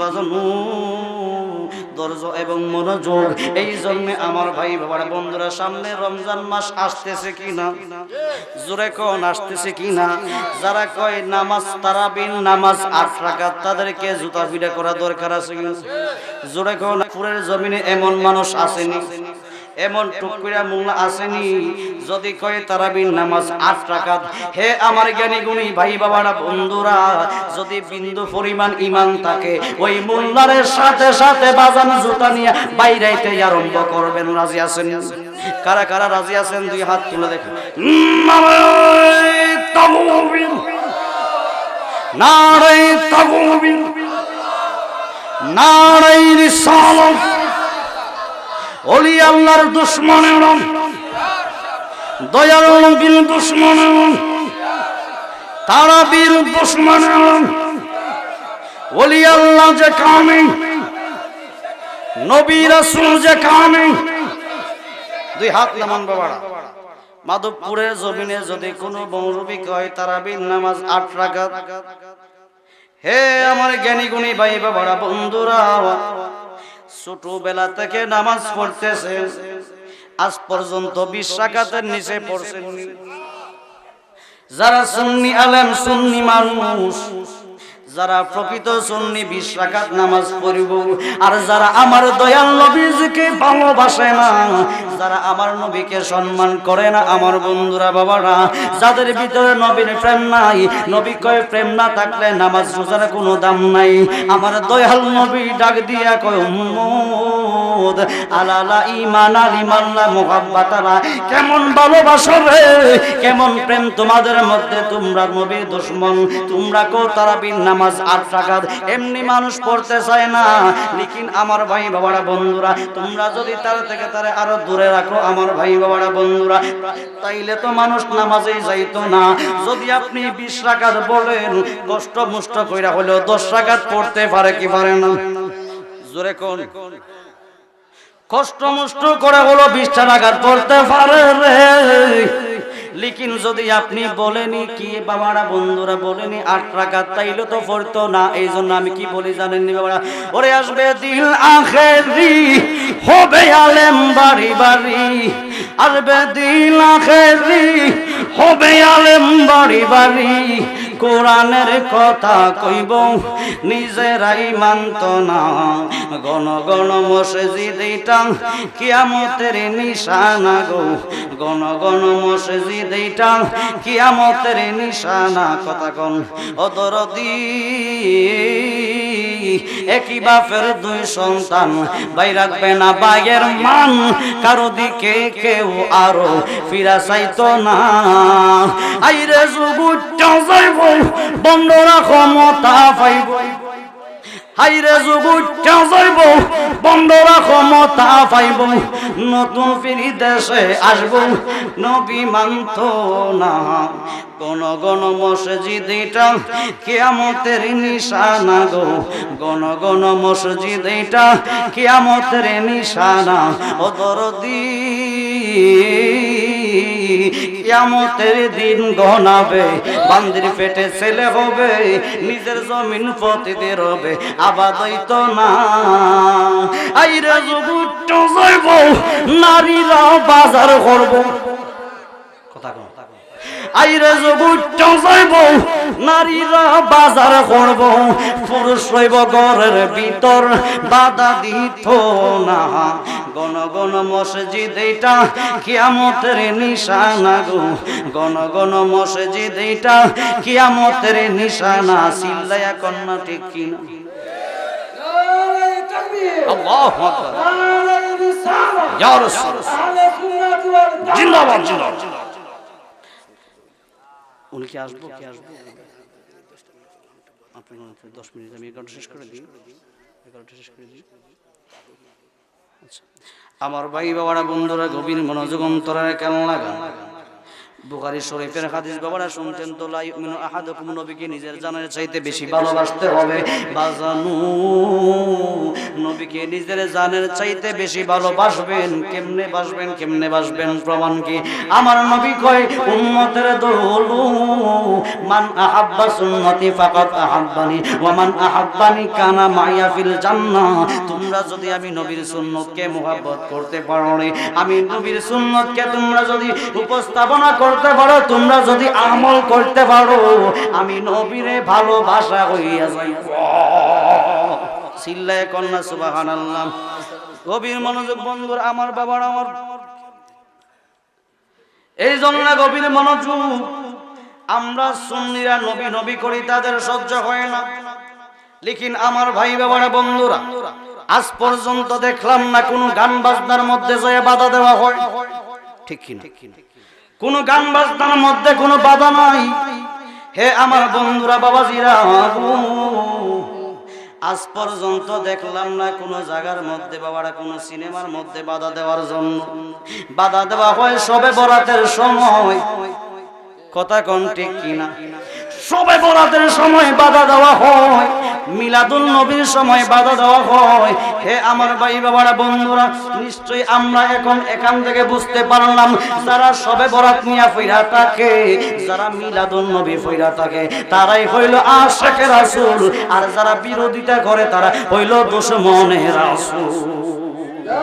বাজানো। ধৈর্য এবং মনোযোগ, এই জন্য আমার ভাই বাবার বন্ধুরা, সামনে রমজান মাস আসতেছে কিনা? জোরে কোন আসতেছে কিনা? যারা কয় নামাজ তারাবিন, নামাজ আট রাকাত, তাদেরকে জুতা ফিরা করা দরকার আছে কিনা? জোরে কোন পুরের জমিনে এমন মানুষ আসেনি? এমন টুকুরা মোল্লা আসেনি। যদি কয় তারাবিন নামাজ আট রাকাত হে আমার জ্ঞানী গুণী ভাই বাবারা বন্ধুরা যদি বিন্দু পরিমাণ ইমান থাকে ওই মোল্লারের সাথে সাথে বাজান জুতা নিয়ে বাইরাইতে আরম্ভ করবেন। রাজি আছেন? কারা কারা রাজি আছেন? দুই হাত তুলে দেখেন। নারায় তাকবীর নারায় নারায় রিসালাত। অলি আল্লাহর দুশ্মনেরা দয়াল নবীর দুশ্মনেরা তারা বীর দুশ্মনেরা অলি আল্লাহ যে কামে। নবী রাসূল যে কামে। দুই হাত নামান বাবারা। মাধবপুরের জমিনে যদি কোনো মৌরবী কয়, তারাবির নামাজ আট রাকাত। হে আমার জ্ঞানী গুণী ভাই বাবারা, বন্ধুরা ছোটবেলা থেকে নামাজ পড়তেছে। আজ পর্যন্ত বিশ রাকাতের নিচে পড়ছে। যারা সুন্নি আলেম, সুন্নি মানুষ যারা প্রকৃত সুন্নি বিশ নামাজ পড়িব, আর যারা আমার দয়াল নবীজিকে ভালোবাসে না, যারা আমার নবীকে সম্মান করে না, আমার বন্ধুরা বাবারা, যাদের ভিতরে নবীর প্রেম নাই, নবী কয় প্রেম না থাকলে নামাজ রোজার কোনো দাম নাই। আমার দয়াল নবী ডাক দিয়া কয়, উম্মত, আলালা ইমান আল ইমাল্লা মোহাব্বাত আলা কেমন ভালোবাসো রে, কেমন প্রেম তোমাদের মধ্যে, তোমরা নবীর দুশ্মন, তোমরা কো তারাবির নামাজ আট টাকা এমনি মানুষ পড়তে চায় না। লেকিন আমার ভাই বাবারা বন্ধুরা তোমরা যদি তার থেকে তারে আরও দূরে রাখো আমার ভাই বাবারা বন্ধুরা তাইলে তো মানুষ নামাজেই যাইতো না। যদি আপনি বিশ রাকাত বলেন কষ্ট মুষ্ট কইরা হলেও দশ রাকাত পড়তে পারে কি পারে না? জোরে কোন? কষ্ট মুষ্ট করে হলো বিশটা রাখার পড়তে পারে রে। লিখিন যদি আপনি বলেনি কি বাবারা, বন্ধুরা বলেনি আট টাকা তাইলে তো পড়তো না। এই জন্য আমি কি বলি জানেননি বাবারা? ওরে আসবে দিল আখেরি, হবে আলেম বাড়ি বাড়ি। আসবে দিল আখেরি, হবে আলেম বাড়ি বাড়ি। কোরআনের কথা কইব, নিজেরাই মানত না। গণ গণ মসজিদ এইটা কিয়ামতের নিশানা গো। গণ গণ মসজিদ এইটা কিয়ামতের নিশানা। কথা কন অদরদি একই বাপের দুই সন্তান। বাই রাখবে না বাইয়ের মান, কারও দিকে কেউ আরও ফিরা চাইতো না। আইরে যুগুটা যাইব বন্ধরা ক্ষমতা পাইব হাইরে যুগুটা যাইব ক্ষমতা পাইব। নতুন ফিরি দেশে আসব, নবী মানত না। গণ গণ মসজিদ এটা কেয়ামতের নিশানা গো। গণ গণ মসজিদ এটা কেয়ামতের নিশানা। ও দরদি। কিয়ামতের দিন গনাবে, বান্দির পেটে ছেলে হবে, নিজের জমিন পতিদের হবে, আবাদ হইতো না। আইরা যাইব, নারীরা বাজার করব। আইরে জগুট যাইব নারীরা বাজার করব পুরুষ রইব ঘরের ভিতর বাধা দিত না। গণ গণ মসজিদ এইটা কিয়ামতের নিশানা গো। গণ গণ মসজিদ এইটা কিয়ামতের নিশানা সিল্লায়া কন্যা ঠিক কিনা। আল্লাহু জিন্দাবাদ জিন্দাবাদ। উনি কি আসব? কি আসব? আপনি দশ মিনিট, আমি এগারোটা শেষ করে দিই। এগারোটা শেষ করে দিই। আচ্ছা। আমার ভাই বাবারা, বন্ধুরা, গভীর মনোযোগ অন্তরে কেমন লাগা? বুখারী শরীফের হাদিস বাবারা শুনতেন তো, লা ইউমিনু আহাদুকুম, নবীকে নিজের জানের চাইতে বেশি ভালোবাসতে হবে। বাজানু, নবীকে নিজের জানের চাইতে বেশি ভালোবাসবেন। কেমনে বাসবেন কেমনে বাসবেন, প্রমাণ কি? আমার নবী কয়, উম্মতের দোল, মান আহাব্বা সুন্নতি ফাকাত আহাব্বানি, ওয়া মান আহাব্বানি কানা মাইয়া ফিল জান্নাহ। তোমরা যদি আমি নবীর সুন্নতকে মোহাব্বত করতে পারো আমি নবীর সুন্নতকে তোমরা যদি উপস্থাপনা করতে পারো তোমরা যদি আমল করতে পারো, আমি নবীরে ভালোবাসা হইয়া যাই চিল্লায় কন্যা, সুবহানাল্লাহ। গভীর মনোযোগ, বন্ধুর, আমার বাবার, আমার। এই জন্য গভীর মনোযোগ। আমরা সুন্নিরা নবী নবী করি, তাদের সহ্য হয় না। লিখিন আমার ভাই বাবারা, বন্ধুরা, আজ পর্যন্ত দেখলাম না কোনো গান বাজনার মধ্যে যায় বাধা দেওয়া হয়। ঠিক কিনা? কোনো গান বাজনার মধ্যে কোনো বাধা নাই। হে আমার বন্ধুরা, বাবাজিরা আজ পর্যন্ত দেখলাম না কোনো জায়গার মধ্যে বাবারা কোনো সিনেমার মধ্যে বাধা দেওয়ার জন্য। বাধা দেওয়া হয় সবে বরাতের সময়। কথা কোন ঠিক কিনা? সবে বরাতের সময় বাধা দেওয়া হয়। মিলাদুল নবীর সময় বাধা দেওয়া হয়। হে আমার ভাই বাবারা, বন্ধুরা, নিশ্চয়ই আমরা এখন এখান থেকে বুঝতে পারলাম, যারা সবে বরাত নিয়ে ফইরা থাকে, যারা মিলাদুল নবী ফইরা থাকে, তারাই হইল আশাকের আসুল আর যারা বিরোধিতা করে, তারা হইল দুশ্মনের রাসূল।